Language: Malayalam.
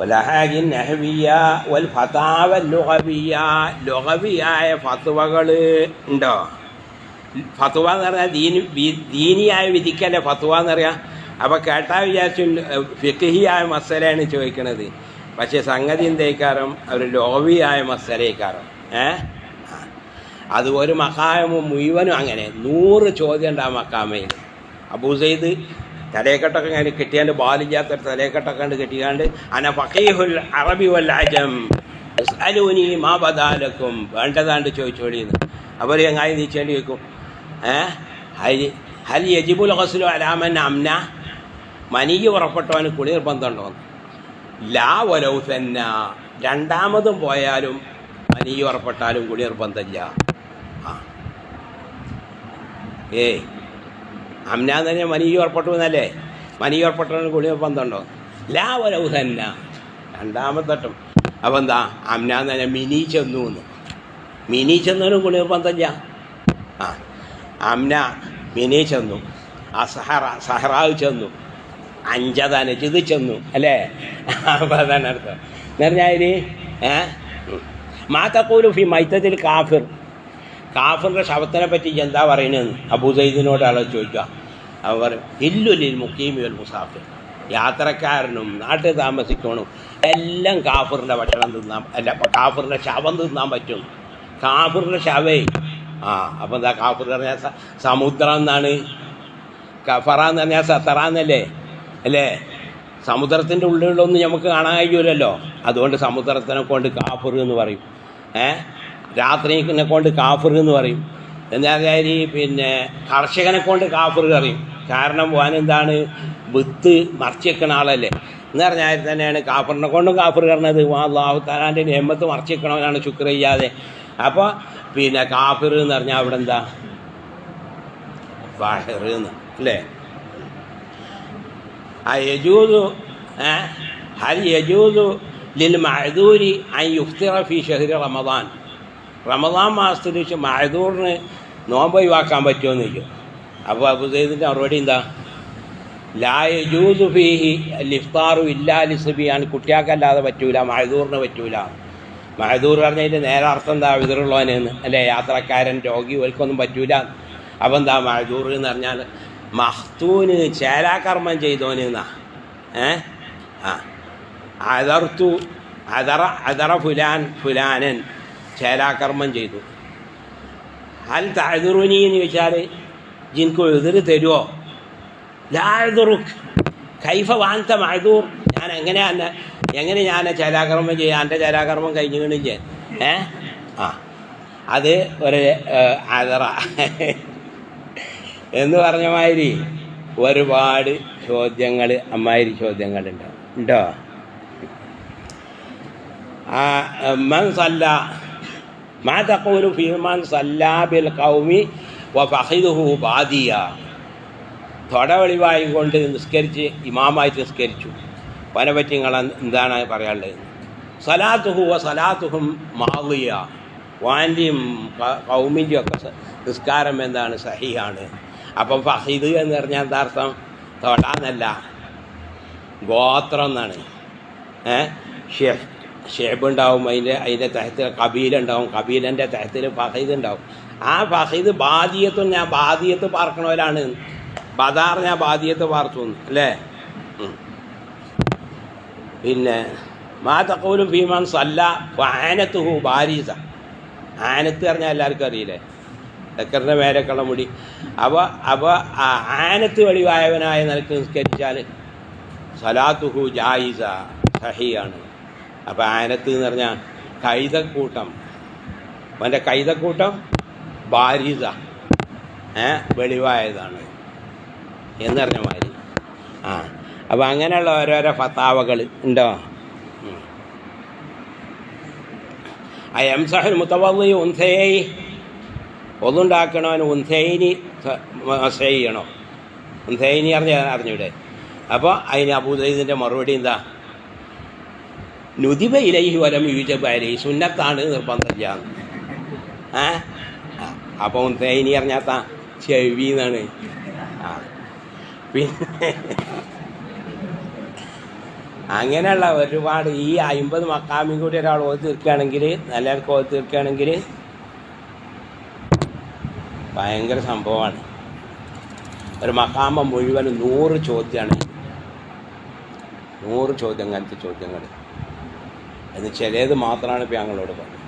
വലഹാജി നഹവിയ വൽ ഫതാവ ലുഹവിയ ലുഹവിയായ ഫത്വകൾ ഉണ്ടോ? ഫത്വ എന്ന് പറഞ്ഞാൽ ദീനി ദീനിയായ വിധിക്കല്ലേ ഫത്വ എന്ന് പറയാം? അപ്പോൾ കേട്ടാ വിചാരിച്ചു ഫിഖിയായ മസലയാണ് ചോദിക്കണത്. പക്ഷേ സംഗതി എന്തേക്കാരം? ഒരു ലോവിയായ മസലേക്കാരം. ഏ. അത് ഒരു മക്കാമ മുഴുവനും അങ്ങനെ. നൂറ് ചോദ്യം ഉണ്ട് മക്കാമയിൽ അബൂസൈദ് തലയെക്കെട്ടൊക്കെ ഇങ്ങനെ കെട്ടിയാണ്ട് ബാലില്ലാത്ത തലേക്കെട്ടൊക്കെ കണ്ട് കെട്ടിയാണ്ട് അന ഫഖീഹുൽ അറബി വൽ അജം അലൂനി മാ ബദാലക്കും വേണ്ടതാണ്ട് ചോദിച്ചോളിന്ന്. അവർ എങ്ങായി നീച്ചേണ്ടി വെക്കും. ഏ? ഹരി ഹൽ യജിബുൽ ഹസ്ലു അലാമൻ അംന. മനീയ പുറപ്പെട്ടവന് കുളി നിർബന്ധമുണ്ടോ ലാ വലൗ രണ്ടാമതും പോയാലും മനീയ പുറപ്പെട്ടാലും കുളി നിർബന്ധമില്ല ആ. ഏയ്. അമ്ന തന്നെ മനീയ പുറപ്പെട്ടു എന്നല്ലേ? മനീയ പുറപ്പെട്ടവന് കുളി പന്തുണ്ടോ? ലാ വലൗ തന്നെ രണ്ടാമത്തട്ടും. അപ്പം എന്താ? അമ്നാന്ന് തന്നെ മിനി ചെന്നു എന്ന്. മിനി ചെന്നവനും കുളി പന്തല്ല. ആ. അമ്ന മിനി ചെന്നു. ആ സഹറ സഹറാവ് ചെന്നു. അഞ്ചതാന ചിത് ചെന്നു. അല്ലേ? അപ്പം അതാണ് അർത്ഥം. എന്ന് പറഞ്ഞാൽ ഏ? മാത്തക്കൂലു ഫി മൈത്തത്തിൽ കാഫിർ. കാഫിറിന്റെ ശവത്തിനെ പറ്റി എന്താ പറയണെന്ന് അബൂസൈദിനോട് ആളെ ചോദിക്കുക. അവർ ഹില്ലുലിൽ മുക്കീമിയൽ മുസാഫിർ. യാത്രക്കാരനും നാട്ടിൽ താമസിക്കണം എല്ലാം കാഫറിന്റെ ഭക്ഷണം തിന്നാൻ അല്ല കാഫറിന്റെ ശവം തിന്നാൻ പറ്റും. കാഫറിന്റെ ശവേ. ആ അപ്പം എന്താ കാഫിർ പറഞ്ഞാൽ സമുദ്രം എന്നാണ്? കഫറ എന്ന് പറഞ്ഞാൽ സത്തറ എന്നല്ലേ? അല്ലേ? സമുദ്രത്തിന്റെ ഉള്ളിലൊന്നും നമുക്ക് കാണാൻ കഴിയൂലല്ലോ. അതുകൊണ്ട് സമുദ്രത്തിനെ കൊണ്ട് കാഫിർ എന്ന് പറയും. ഏ? രാത്രിനെ കൊണ്ട് കാഫിർ എന്ന് പറയും. എന്നാൽ പിന്നെ കർഷകനെ കൊണ്ട് കാഫിർ പറയും. കാരണം പോകാൻ എന്താണ്? വിത്ത് മറച്ചു ആളല്ലേ. എന്ന് പറഞ്ഞാൽ തന്നെയാണ് കാഫറിനെ കൊണ്ടും കാഫർ കറണത് അള്ളാഹു താലാന്റെ നിയമത്ത് മറച്ചു വെക്കണവനാണ് ശുക്ർ ചെയ്യാതെ അപ്പോൾ പിന്നെ കാഫിർ എന്ന് പറഞ്ഞാൽ അവിടെ എന്താ? ഫാഹിർ അല്ലേ? ആ യജൂദു? ഹൽ യജൂദു ലിൽ മഅദൂരി അൻ യുഫ്തിറ ഫി ഷഹ്രി റമദാൻ. റമദാൻ മാസത്തിൽ വെച്ച് മഅദൂറിന് നോമ്പ് ഒഴിവാക്കാൻ പറ്റുമോ എന്ന് ചോദിക്കും. അപ്പോൾ അബുസൈദിന്റെ മറുപടി എന്താ? ലാ യജൂദു ലിഫ്താറു ഇല്ലാ ലിസുബിയാണ് കുട്ടിയാക്കല്ലാതെ പറ്റൂല മഴദൂറിന് പറ്റൂല. മഴദൂർ പറഞ്ഞതിന്റെ നേരെ അർത്ഥം എന്താ? വിതറുള്ളവനെന്ന് അല്ലേ? യാത്രക്കാരൻ രോഗി ഓൽക്കൊന്നും പറ്റൂല. അപ്പം എന്താ? മഴദൂർ എന്ന് പറഞ്ഞാൽ മഹ്തൂന് ചേലാകർമ്മം ചെയ്തോന് എന്നാ. ഏ? ആ. അതർത്തു അതറ അതറ ഫുലാൻ ഫുലാനൻ ചേലാകർമ്മം ചെയ്തു. അൽ താഴ്തുറുനി എന്ന് ചോദിച്ചാൽ ജിൻക്ക് എതിര് തരുമോ ലാഴുറുക്ക് കൈഫ വാന്ത മഴദൂർ ഞാൻ എങ്ങനെയാണ് എങ്ങനെ ഞാൻ ചരാകർമ്മം ചെയ്യാം? എന്റെ ചരാകർമ്മം കഴിഞ്ഞു ചെയ്യാൻ ഏ? ആ. അത് ഒരു അതറ എന്ന് പറഞ്ഞ മാതിരി ഒരുപാട് ചോദ്യങ്ങൾ അമ്മാതിരി ചോദ്യങ്ങളുണ്ട്. ഉണ്ടോ? മൻ സല്ല മാ തഖൂലു ഫീ മൻ സല്ലാ ഖൗമി ബാദിയ. തൊടവെളിവായി കൊണ്ട് നിസ്കരിച്ച് ഇമാമായി നിസ്കരിച്ചു. പറ്റി നിങ്ങൾ എന്താണ് പറയാനുള്ളത്? സലാത്തുഹു വ സലാത്തുഹും മാവിയ വാന്റെയും കൗമിന്റെയും ഒക്കെ നിസ്കാരം എന്താണ്? സഹിയാണ് അപ്പം ഫഹീദ് എന്ന് പറഞ്ഞാൽ എന്താ അർത്ഥം? തൊടാന്നല്ല. ഗോത്രം എന്നാണ്. ഏ? ഷെഫ്. ഷേബ് ഉണ്ടാവും അതിന്റെ അതിന്റെ തഹത്തിൽ കബീല ഉണ്ടാവും കബീലന്റെ തഹത്തിൽ ഫഹീദ് ഉണ്ടാവും. ആ ഫഹീദ് ബാദിയത്തും ഞാൻ ബാദിയത്ത് പാർക്കണവരാണ്. ബദാർ ഞാൻ ബാദിയത്ത് പാർത്തു. അല്ലേ? പിന്നെ മാ തക്കോലും ഭീമാൻ സല്ല ആനത്ത് ഹു ബാരീസ. ആനത്ത് പറഞ്ഞാൽ എല്ലാവർക്കും അറിയില്ലേ? ചക്കറിന്റെ മേലക്കുള്ള മുടി. അപ്പോൾ അപ്പോൾ ആനത്ത് വെളിവായവനായ നിലയ്ക്ക് നിസ്കരിച്ചാൽ സലാത്തുഹു ജായിസ സഹിയാണ്. അപ്പോൾ ആനത്ത് എന്ന് പറഞ്ഞാൽ കൈതക്കൂട്ടം. അവന്റെ കൈതക്കൂട്ടം ഭാര്യത ഏ വെളിവായതാണ്. എന്നറിഞ്ഞ മാതിരി. ആ അപ്പോൾ അങ്ങനെയുള്ള ഓരോരോ ഫത്താവകൾ ഉണ്ടോ. ആ എംസഹൽ മുത്തവള്ളി ഉൻസേയി ഒന്നുണ്ടാക്കണവന് ഉൻസൈനി ചെയ്യണോ അറിഞ്ഞ അറിഞ്ഞൂടെ? അപ്പോൾ അതിന് അബൂദൈദിന്റെ മറുപടി എന്താ? നുദിബ ഇലൈഹി വലം യൂജബാരി സുന്നത്താണ് നിർബന്ധമില്ല ഏ? അപ്പോൾ ഇനി അറിഞ്ഞാത്ത ചെവി എന്നാണ്. ആ പിന്നെ അങ്ങനെയുള്ള ഒരുപാട് ഈ അമ്പത് മക്കാമിയും കൂടി ഒരാൾ ഓതി തീർക്കുകയാണെങ്കിൽ നല്ല ഓതി തീർക്കുകയാണെങ്കിൽ ഭയങ്കര സംഭവമാണ്. ഒരു മക്കാമ മുഴുവൻ നൂറ് ചോദ്യമാണ്. നൂറ് ചോദ്യം അങ്ങനത്തെ ചോദ്യങ്ങൾ. എന്ന് ചിലത് മാത്രമാണ് ഇപ്പം ഞങ്ങളോട് പറഞ്ഞത്.